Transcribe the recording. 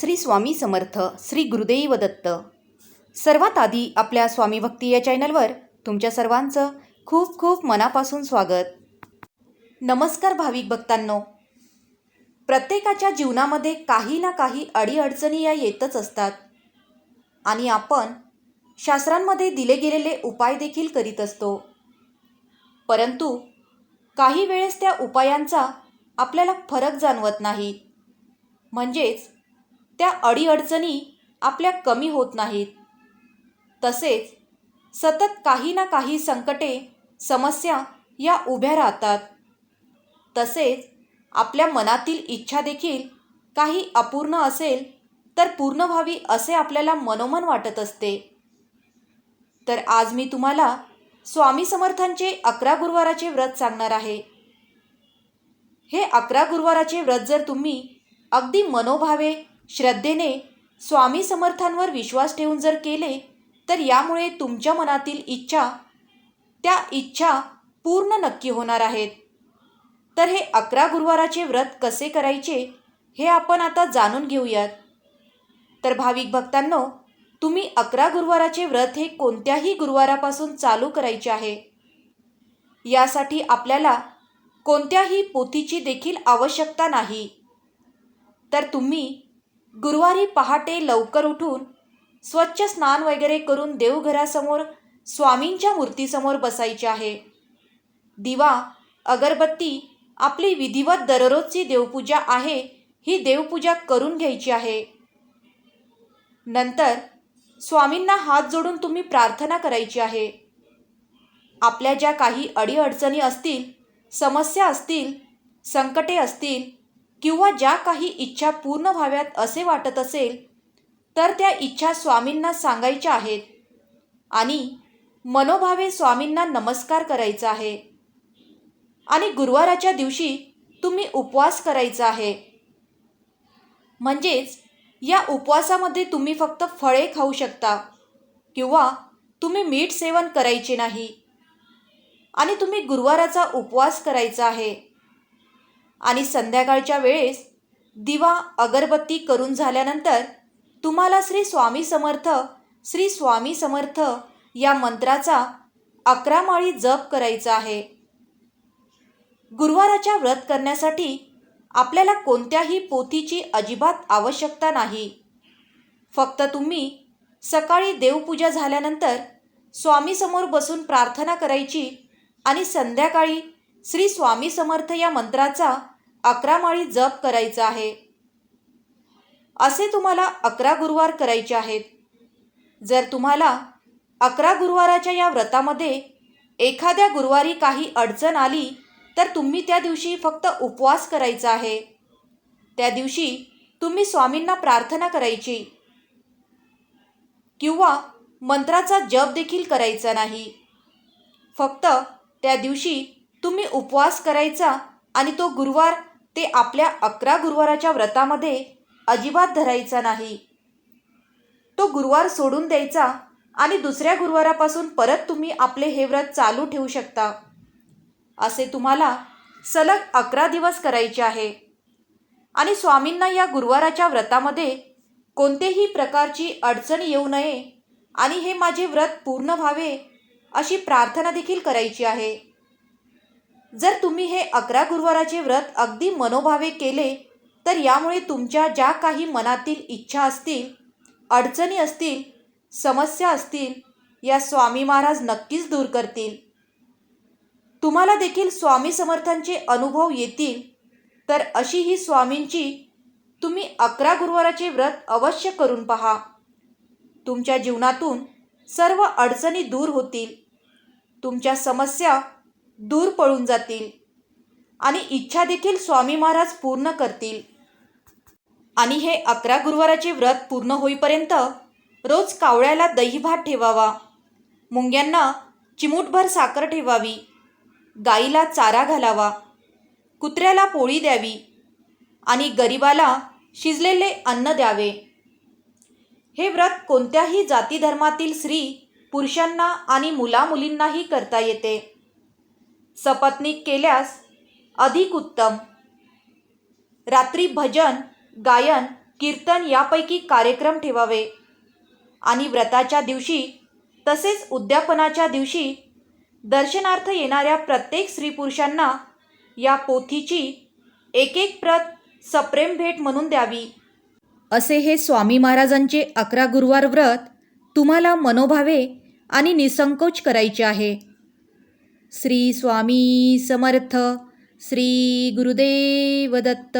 श्री स्वामी समर्थ श्री गुरुदेव दत्त. सर्वात आधी आपल्या स्वामी भक्ती या चॅनलवर तुमच्या सर्वांचं खूप खूप मनापासून स्वागत. नमस्कार भाविक भक्तांनो. प्रत्येकाच्या जीवनामध्ये काही ना काही अडीअडचणी या येतच असतात. आणि आपण शास्त्रांमध्ये दिले गेलेले उपाय देखील करीत असतो. परंतु काही वेळेस त्या उपायांचा आपल्याला फरक जाणवत नाही. म्हणजेच त्या अडीअडचणी आपल्या कमी होत नाहीत. तसेच सतत काही ना काही संकटे समस्या या उभ्या राहतात. तसेच आपल्या मनातील इच्छा देखील काही अपूर्ण असेल तर पूर्ण व्हावी असे आपल्याला मनोमन वाटत असते. तर आज मी तुम्हाला स्वामी समर्थांचे अकरा गुरुवाराचे व्रत सांगणार आहे. हे अकरा गुरुवाराचे व्रत जर तुम्ही अगदी मनोभावे श्रद्धेने स्वामी समर्थांवर विश्वास ठेवून जर केले तर यामुळे तुमच्या मनातील इच्छा त्या इच्छा पूर्ण नक्की होणार आहेत. तर हे अकरा गुरुवाराचे व्रत कसे करायचे हे आपण आता जाणून घेऊयात. तर भाविक भक्तांनो तुम्ही अकरा गुरुवाराचे व्रत हे कोणत्याही गुरुवारापासून चालू करायचे आहे? यासाठी आपल्याला कोणत्याही पोथीची देखील आवश्यकता नाही. तर तुम्ही गुरुवारी पहाटे लवकर उठून स्वच्छ स्नान वगैरे करून देवघरासमोर स्वामींच्या मूर्तीसमोर बसायचे आहे. दिवा अगरबत्ती आपली विधिवत दररोजची देवपूजा आहे ही देवपूजा करून घ्यायची आहे. नंतर स्वामींना हात जोडून तुम्ही प्रार्थना करायची आहे. आपल्या ज्या काही अडीअडचणी असतील समस्या असतील संकटे असतील किंवा ज्या काही इच्छा पूर्ण व्हाव्यात असे वाटत असेल तर त्या इच्छा स्वामींना सांगायच्या आहेत आणि मनोभावे स्वामींना नमस्कार करायचा आहे. आणि गुरुवाराच्या दिवशी तुम्ही उपवास करायचा आहे. म्हणजेच या उपवासामध्ये तुम्ही फक्त फळे खाऊ शकता किंवा तुम्ही मीठ सेवन करायचे नाही. आणि तुम्ही गुरुवाराचा उपवास करायचा आहे. आणि संध्याकाळच्या वेळेस दिवा अगरबत्ती करून झाल्यानंतर तुम्हाला श्री स्वामी समर्थ श्री स्वामी समर्थ या मंत्राचा अकरा माळी जप करायचा आहे. गुरुवाराच्या व्रत करण्यासाठी आपल्याला कोणत्याही पोथीची अजिबात आवश्यकता नाही. फक्त तुम्ही सकाळी देवपूजा झाल्यानंतर स्वामीसमोर बसून प्रार्थना करायची आणि संध्याकाळी श्री स्वामी समर्थ या मंत्राचा अकरा माळी जप करायचा आहे. असे तुम्हाला अकरा गुरुवार करायचे आहेत. जर तुम्हाला अकरा गुरुवाराच्या या व्रतामध्ये एखाद्या गुरुवारी काही अडचण आली तर तुम्ही त्या दिवशी फक्त उपवास करायचा आहे. त्या दिवशी तुम्ही स्वामींना प्रार्थना करायची किंवा मंत्राचा जप देखील करायचा नाही. फक्त त्या दिवशी तुम्ही उपवास करायचा आणि तो गुरुवार ते आपल्या अकरा गुरुवाराच्या व्रतामध्ये अजिबात धरायचा नाही. तो गुरुवार सोडून द्यायचा आणि दुसऱ्या गुरुवारापासून परत तुम्ही आपले हे व्रत चालू ठेवू शकता. असे तुम्हाला सलग अकरा दिवस करायचे आहे. आणि स्वामींना या गुरुवाराच्या व्रतामध्ये कोणतेही प्रकारची अडचण येऊ नये आणि हे माझे व्रत पूर्ण व्हावे अशी प्रार्थना देखील करायची आहे. जर तुम्ही हे अकरा गुरुवाराचे व्रत अगदी मनोभावे केले तर यामुळे तुमच्या ज्या काही मनातील इच्छा असतील अडचणी असतील समस्या असतील या स्वामी महाराज नक्कीच दूर करतील. तुम्हाला देखील स्वामी समर्थांचे अनुभव येतील. तर अशी ही स्वामींची तुम्ही अकरा गुरुवाराचे व्रत अवश्य करून पहा. तुमच्या जीवनातून सर्व अडचणी दूर होतील. तुमच्या समस्या दूर पळून जातील. आणि इच्छा देखील स्वामी महाराज पूर्ण करतील. आणि हे अकरा गुरुवाराचे व्रत पूर्ण होईपर्यंत रोज कावळ्याला दही भात ठेवावा. मुंग्यांना चिमूटभर साखर ठेवावी. गाईला चारा घालावा. कुत्र्याला पोळी द्यावी. आणि गरिबाला शिजलेले अन्न द्यावे. हे व्रत कोणत्याही जाती धर्मातील स्त्री पुरुषांना आणि मुलामुलींनाही करता येते. सपत्नीक केल्यास अधिक उत्तम. रात्री भजन गायन कीर्तन यापैकी कार्यक्रम ठेवावे. आणि व्रताच्या दिवशी तसेच उद्यापनाच्या दिवशी दर्शनार्थ येणाऱ्या प्रत्येक स्त्रीपुरुषांना या पोथीची एक एक प्रत सप्रेम भेट म्हणून द्यावी. असे हे स्वामी महाराजांचे अकरा गुरुवार व्रत तुम्हाला मनोभावे आणि निसंकोच करायचे आहे. श्री स्वामी समर्थ श्री गुरुदेव दत्त.